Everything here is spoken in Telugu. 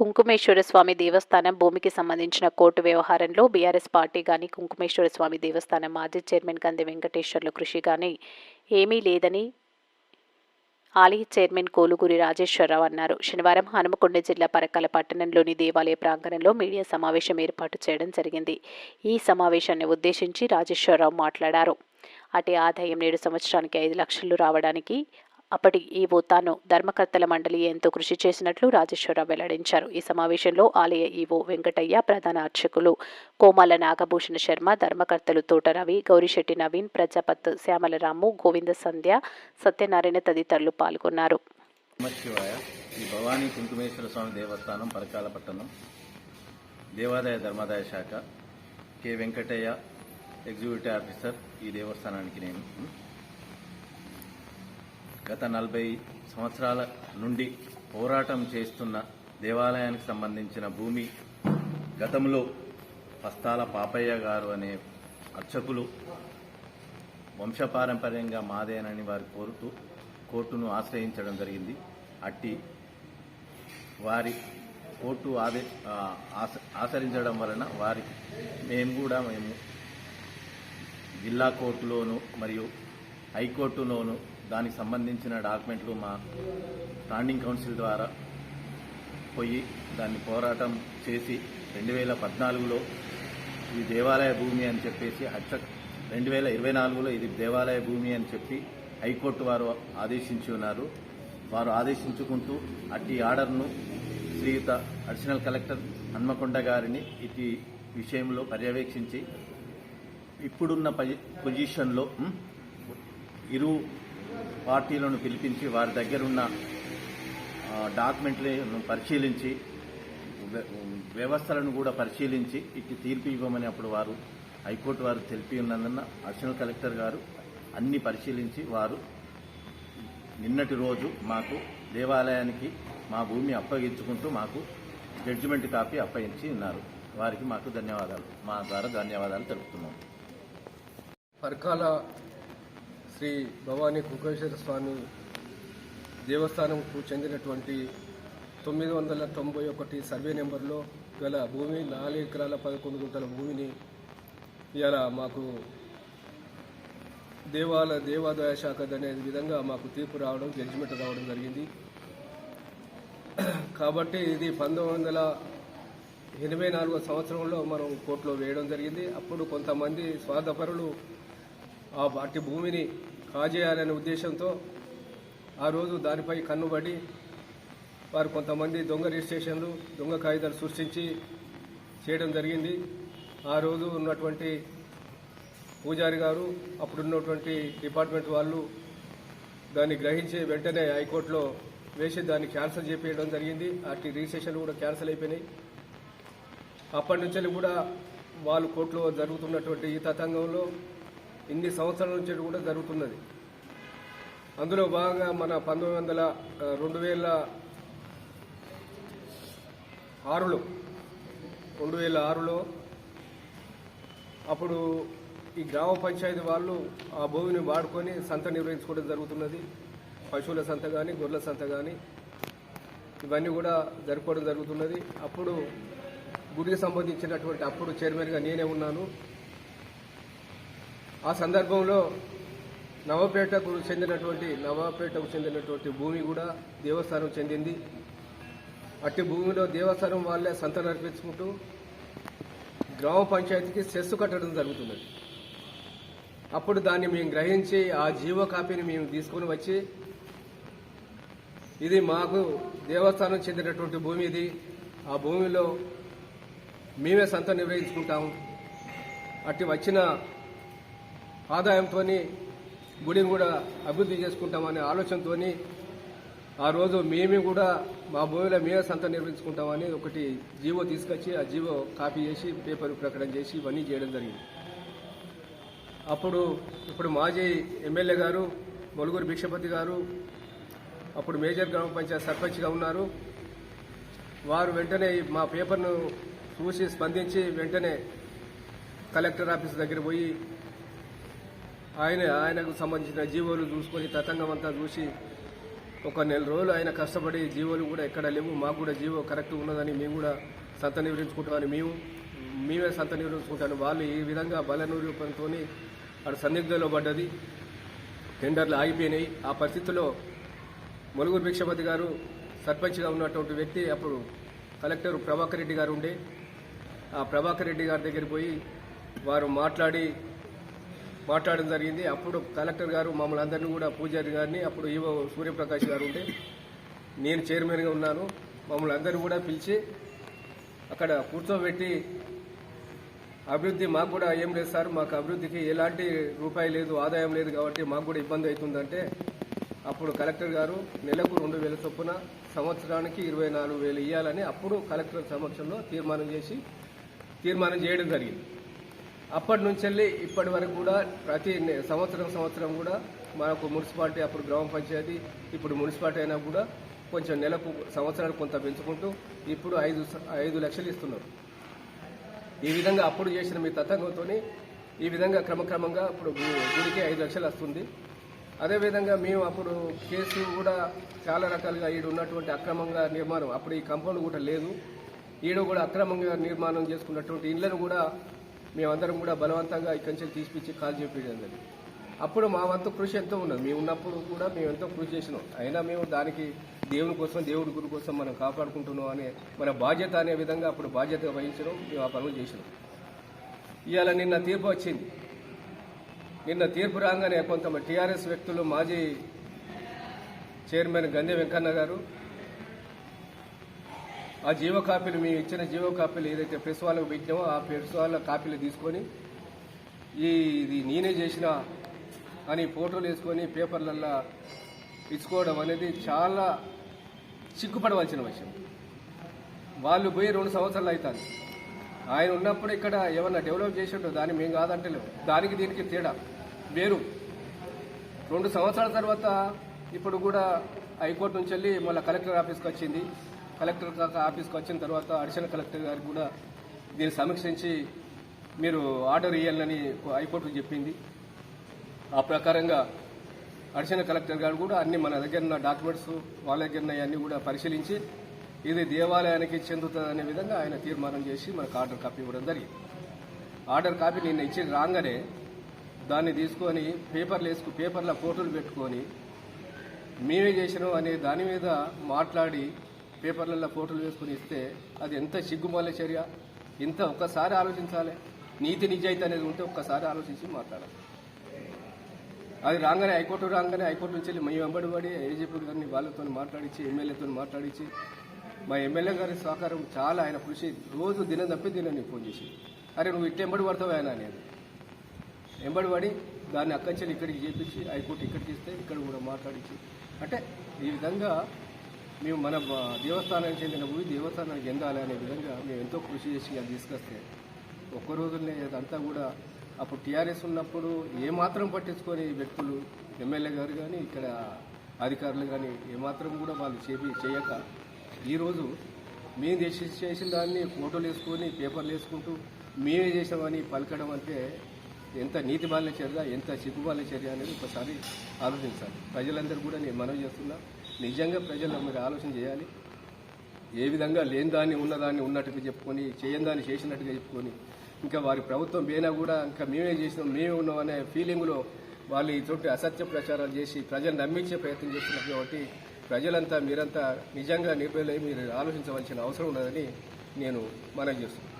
కుంకుమేశ్వర స్వామి దేవస్థానం భూమికి సంబంధించిన కోర్టు వ్యవహారంలో బీఆర్ఎస్ పార్టీ కానీ కుంకుమేశ్వర స్వామి దేవస్థానం మాజీ చైర్మన్ కంది వెంకటేశ్వర్ల కృషి కానీ ఏమీ లేదని ఆలయ చైర్మన్ కోలుగురి రాజేశ్వరరావు అన్నారు. శనివారం హనుమకొండ జిల్లా పరకాల పట్టణంలోని దేవాలయ ప్రాంగణంలో మీడియా సమావేశం ఏర్పాటు చేయడం జరిగింది. ఈ సమావేశాన్ని ఉద్దేశించి రాజేశ్వరరావు మాట్లాడారు. అటు ఆదాయం నేడు సంవత్సరానికి ఐదు లక్షలు రావడానికి అప్పటి ఈవో తాను ధర్మకర్తల మండలి ఎంతో కృషి చేసినట్లు రాజేశ్వరరావు వెల్లడించారు. ఈ సమావేశంలో ఆలయ ఈవో వెంకటయ్య ప్రధాన అర్చకులు కోమాల నాగభూషణ శర్మ ధర్మకర్తలు తోట రవి గౌరిశెట్టి నవీన్ ప్రజాపత్ శ్యామలరాము గోవింద సంధ్య సత్యనారాయణ తదితరులు పాల్గొన్నారు. ఈ భవానీ కుంకుమేశ్వర స్వామి దేవస్థానం పరకాల పట్టణం దేవాదాయ ధర్మాదాయ శాఖ. కె. వెంకటయ్య ఎగ్జిక్యూటివ్ ఆఫీసర్ ఈ దేవస్థానానికి నేను. గత నలభై సంవత్సరాల నుండి పోరాటం చేస్తున్న దేవాలయానికి సంబంధించిన భూమి గతంలో పస్తాల పాపయ్య గారు అనే అర్చకులు వంశపారంపర్యంగా మాదేనని వారు కోరుతూ కోర్టును ఆశ్రయించడం జరిగింది. అట్టి వారి కోర్టు ఆదే ఆస- ఆచరించడం వలన వారి మేము కూడా మేము జిల్లా కోర్టులోను మరియు హైకోర్టులోను దానికి సంబంధించిన డాక్యుమెంట్లు మా స్టాండింగ్ కౌన్సిల్ ద్వారా పోయి దాన్ని పోరాటం చేసి రెండు వేల పద్నాలుగులో ఇది దేవాలయ భూమి అని చెప్పేసి హత్య రెండు వేల ఇరవై నాలుగులో ఇది దేవాలయ భూమి అని చెప్పి హైకోర్టు వారు ఆదేశించి ఉన్నారు. వారు ఆదేశించుకుంటూ అట్టి ఆర్డర్ను శ్రీయుత అడిషనల్ కలెక్టర్ హన్మకొండ గారిని ఇటు విషయంలో పర్యవేక్షించి ఇప్పుడున్న పొజిషన్లో ఇరు పార్టీలను పిలిపించి వారి దగ్గరున్న ఉన్న డాక్యుమెంట్లను పరిశీలించి వ్యవస్థలను కూడా పరిశీలించి ఇటు తీర్పు ఇవ్వమని అప్పుడు వారు హైకోర్టు వారు తెలిపి ఉన్నందున అడిషనల్ కలెక్టర్ గారు అన్ని పరిశీలించి వారు నిన్నటి రోజు మాకు దేవాలయానికి మా భూమి అప్పగించుకుంటూ మాకు జడ్జిమెంట్ కాపీ అప్పగించి ఉన్నారు. వారికి మాకు ధన్యవాదాలు. మా ద్వారా ధన్యవాదాలు తెలుపుతున్నాం. పర్కాల శ్రీ భవానీ కుకేశ్వర స్వామి దేవస్థానంకు చెందినటువంటి తొమ్మిది వందల తొంభై ఒకటి సర్వే నెంబర్లో గల భూమి నాలుగు ఎకరాల పదకొండు గుంటల భూమిని ఇలా మాకు దేవాల దేవాదాయ శాఖ అనే విధంగా మాకు తీర్పు రావడం జడ్జిమెంట్ రావడం జరిగింది. కాబట్టి ఇది పంతొమ్మిది వందల ఎనభై నాలుగో సంవత్సరంలో మనం కోర్టులో వేయడం జరిగింది. అప్పుడు కొంతమంది స్వార్థపరులు ఆ వాటి భూమిని కాజేయాలనే ఉద్దేశంతో ఆ రోజు దానిపై కన్నుబడి వారు కొంతమంది దొంగ రిజిస్ట్రేషన్లు దొంగ కాగితాలు సృష్టించి చేయడం జరిగింది. ఆ రోజు ఉన్నటువంటి పూజారి గారు అప్పుడున్నటువంటి డిపార్ట్మెంట్ వాళ్ళు దాన్ని గ్రహించి వెంటనే హైకోర్టులో వేసి దాన్ని క్యాన్సిల్ చేపేయడం జరిగింది. అట్టి రిజిస్ట్రేషన్లు కూడా క్యాన్సిల్ అయిపోయినాయి. అప్పటి నుంచి కూడా వాళ్ళు కోర్టులో జరుగుతున్నటువంటి ఈ తతంగంలో ఇన్ని సంవత్సరాల నుంచి కూడా జరుగుతున్నది. అందులో భాగంగా మన పంతొమ్మిది వందల రెండు వేల ఆరులో రెండు వేల ఆరులో అప్పుడు ఈ గ్రామ పంచాయతీ వాళ్ళు ఆ భూమిని వాడుకొని సంత నిర్వహించుకోవడం జరుగుతున్నది. పశువుల సంత కానీ గొర్రెల సంత కానీ ఇవన్నీ కూడా జరుపుకోవడం జరుగుతున్నది. అప్పుడు గుడికి సంబంధించినటువంటి అప్పుడు చైర్మన్గా నేనే ఉన్నాను. ఆ సందర్భంలో నవపేటకు చెందినటువంటి నవాపేటకు చెందినటువంటి భూమి కూడా దేవస్థానం చెందింది. అట్టి భూమిలో దేవస్థానం వాళ్ళే సంత నడిపించుకుంటూ గ్రామ పంచాయతీకి సెస్సు కట్టడం జరుగుతున్నది. అప్పుడు దాన్ని మేము గ్రహించి ఆ జీవో కాపీని మేము తీసుకొని వచ్చి ఇది మాకు దేవస్థానం చెందినటువంటి భూమి ఇది. ఆ భూమిలో మేమే సంత నిర్వహించుకుంటాము. అట్టి వచ్చిన ఆదాయంతో గుడిని కూడా అభివృద్ధి చేసుకుంటామనే ఆలోచనతో ఆ రోజు మేమే కూడా మా భూమిలో మేమే సంత నిర్వహించుకుంటామని ఒకటి జీవో తీసుకొచ్చి ఆ జీవో కాపీ చేసి పేపర్ ప్రకటన చేసి ఇవన్నీ చేయడం జరిగింది. అప్పుడు ఇప్పుడు మాజీ ఎమ్మెల్యే గారు మొలుగురు భిక్షపతి గారు అప్పుడు మేజర్ గ్రామ పంచాయత్ సర్పంచ్గా ఉన్నారు. వారు వెంటనే మా పేపర్ను చూసి స్పందించి వెంటనే కలెక్టర్ ఆఫీస్ దగ్గర పోయి ఆయన ఆయనకు సంబంధించిన జీవోలు చూసుకొని తతంగం అంతా చూసి ఒక నెల రోజులు ఆయన కష్టపడి జీవోలు కూడా ఎక్కడ లేవు మాకు కూడా జీవో కరెక్ట్ ఉన్నదని మేము కూడా సంత నివరించుకుంటామని మేము మేమే సంత నివరించుకుంటాను వాళ్ళు ఈ విధంగా బల నిరూపణతో అక్కడ సందిగ్ధంలో పడ్డది. టెండర్లు ఆగిపోయినాయి. ఆ పరిస్థితుల్లో ములుగురు భిక్షపతి గారు సర్పంచ్గా ఉన్నటువంటి వ్యక్తి అప్పుడు కలెక్టర్ ప్రభాకర్ రెడ్డి గారు ఉండే. ఆ ప్రభాకర్ రెడ్డి గారి దగ్గరికి పోయి వారు మాట్లాడి మాట్లాడడం జరిగింది. అప్పుడు కలెక్టర్ గారు మమ్మల్ని అందరినీ కూడా పూజారి గారిని అప్పుడు ఈవో సూర్యప్రకాష్ గారు ఉంటే నేను చైర్మన్గా ఉన్నాను. మమ్మల్ని అందరినీ కూడా పిలిచి అక్కడ కూర్చోబెట్టి అభివృద్ధి మాకు కూడా ఏం లేదు సార్. మాకు అభివృద్ధికి ఎలాంటి రూపాయి లేదు ఆదాయం లేదు కాబట్టి మాకు కూడా ఇబ్బంది అవుతుందంటే అప్పుడు కలెక్టర్ గారు నెలకు రెండు వేల చొప్పున సంవత్సరానికి ఇరవై నాలుగు వేలు ఇవ్వాలని అప్పుడు కలెక్టర్ సమక్షంలో తీర్మానం చేసి తీర్మానం చేయడం జరిగింది. అప్పటి నుంచి వెళ్ళి ఇప్పటి వరకు కూడా ప్రతి సంవత్సరం సంవత్సరం కూడా మనకు మున్సిపాలిటీ అప్పుడు గ్రామ పంచాయతీ ఇప్పుడు మున్సిపాలిటీ అయినా కూడా కొంచెం నెలకు సంవత్సరానికి కొంత పెంచుకుంటూ ఇప్పుడు ఐదు స- ఐదు లక్షలు ఇస్తున్నారు. ఈ విధంగా అప్పుడు చేసిన మీ తతంగంతో ఈ విధంగా క్రమక్రమంగా ఇప్పుడు గుడికి ఐదు లక్షలు వస్తుంది. అదేవిధంగా మేము అప్పుడు కేసు కూడా చాలా రకాలుగా ఈడు ఉన్నటువంటి అక్రమంగా నిర్మాణం అప్పుడు ఈ కంపౌండ్ కూడా లేదు. ఈడు కూడా అక్రమంగా నిర్మాణం చేసుకున్నటువంటి ఇళ్ళను కూడా మేమందరం కూడా బలవంతంగా ఇక్కడి నుంచి తీసిపించి కాల్ చేపించడం జరిగింది. అప్పుడు మా వంతు కృషి ఎంతో ఉన్నది. మేము ఉన్నప్పుడు కూడా మేము ఎంతో కృషి చేసినాం. అయినా మేము దానికి దేవుని కోసం దేవుడి గురి కోసం మనం కాపాడుకుంటున్నాం అనే మన బాధ్యత అనే విధంగా అప్పుడు బాధ్యత వహించడం మేము ఆ పనులు చేసినాం. ఇవాళ నిన్న తీర్పు వచ్చింది. నిన్న తీర్పు రాగానే కొంతమంది టీఆర్ఎస్ వ్యక్తులు మాజీ చైర్మన్ గంధి వెంకన్న గారు ఆ జీవో కాపీలు మేము ఇచ్చిన జీవో కాపీలు ఏదైతే ప్రెస్ వాళ్ళకు పెట్టినామో ఆ ప్రెస్ వాళ్ళ కాపీలు తీసుకొని ఈ ఇది నేనే చేసిన అని ఫోటోలు వేసుకొని పేపర్లల్లో ఇచ్చుకోవడం అనేది చాలా సిగ్గుపడవలసిన విషయం. వాళ్ళు పోయి రెండు సంవత్సరాలు అవుతుంది ఆయన ఉన్నప్పుడు ఇక్కడ ఏమన్నా డెవలప్ చేసిండో దాన్ని మేము కాదంటలేము. దానికి దీనికి తేడా వేరు. రెండు సంవత్సరాల తర్వాత ఇప్పుడు కూడా హైకోర్టు నుంచి వెళ్ళి మళ్ళీ కలెక్టర్ ఆఫీస్కి వచ్చింది. కలెక్టర్ కాక ఆఫీస్కి వచ్చిన తర్వాత అడిషనల్ కలెక్టర్ గారికి కూడా దీన్ని సమీక్షించి మీరు ఆర్డర్ ఇవ్వాలని హైకోర్టు చెప్పింది. ఆ ప్రకారంగా అడిషనల్ కలెక్టర్ గారు కూడా అన్ని మన దగ్గర ఉన్న డాక్యుమెంట్స్ వాళ్ళ దగ్గర ఉన్న అన్ని కూడా పరిశీలించి ఇది దేవాలయానికి చెందుతుందనే విధంగా ఆయన తీర్మానం చేసి మనకు ఆర్డర్ కాపీ ఇవ్వడం జరిగింది. ఆర్డర్ కాపీ నిన్న ఇచ్చి రాగానే దాన్ని తీసుకొని పేపర్లు వేసుకు పేపర్ల ఫోటోలు పెట్టుకొని మేమే చేసినాం అనే దాని మీద మాట్లాడి పేపర్లలో ఫోటోలు వేసుకుని ఇస్తే అది ఎంత సిగ్గుమాలే చర్య? ఇంత ఒక్కసారి ఆలోచించాలి? నీతి నిజాయితీ అనేది ఉంటే ఒక్కసారి ఆలోచించి మాట్లాడాలి. అది రాగానే హైకోర్టు రాగానే హైకోర్టు నుంచి వెళ్ళి మేము వెంబడి పడి ఏజీపీ గారిని వాళ్ళతో మాట్లాడించి ఎమ్మెల్యేతో మాట్లాడించి మా ఎమ్మెల్యే గారి సహకారం చాలా ఆయన కృషి రోజు దినం తప్పి దినం నీకు ఫోన్ చేసి. అరే నువ్వు ఇట్ట ఎంబడి పడతావు ఆయన నేను ఎంబడి పడి దాన్ని అక్కడి ఇక్కడికి చేపించి హైకోర్టు ఇక్కడికి ఇస్తే ఇక్కడ కూడా మాట్లాడించి అంటే ఈ విధంగా మేము మన దేవస్థానానికి చెందిన భూమి దేవస్థానానికి చెందాలి అనే విధంగా మేము ఎంతో కృషి చేసి అది తీసుకొస్తే ఒక్క రోజునే అదంతా కూడా అప్పుడు టీఆర్ఎస్ ఉన్నప్పుడు ఏమాత్రం పట్టించుకొని వ్యక్తులు ఎమ్మెల్యే గారు కానీ ఇక్కడ అధికారులు కానీ ఏమాత్రం కూడా వాళ్ళు చేపి చేయక ఈరోజు మేము చేసి చేసిన దాన్ని ఫోటోలు వేసుకొని పేపర్లు వేసుకుంటూ మేమే చేసామని పలకడం అంటే ఎంత నీతి బాల్య చర్య ఎంత సిగ్గుబాల్య చర్య అనేది ఒకసారి ఆలోచించాలి. ప్రజలందరూ కూడా నేను మనవి చేస్తున్నా. నిజంగా ప్రజలు మీరు ఆలోచన చేయాలి. ఏ విధంగా లేని దాన్ని ఉన్నదాన్ని ఉన్నట్టుగా చెప్పుకొని చేయని దాన్ని చేసినట్టుగా చెప్పుకొని ఇంకా వారి ప్రభుత్వం పోయినా కూడా ఇంకా మేమే చేసినాం మేమే ఉన్నాం అనే ఫీలింగ్లో వాళ్ళు ఇటువంటి అసత్య ప్రచారాలు చేసి ప్రజలు నమ్మించే ప్రయత్నం చేస్తున్నారు కాబట్టి ప్రజలంతా మీరంతా నిజంగా నిపుణులై మీరు ఆలోచించవలసిన అవసరం ఉన్నదని నేను మనవి చేస్తున్నాను.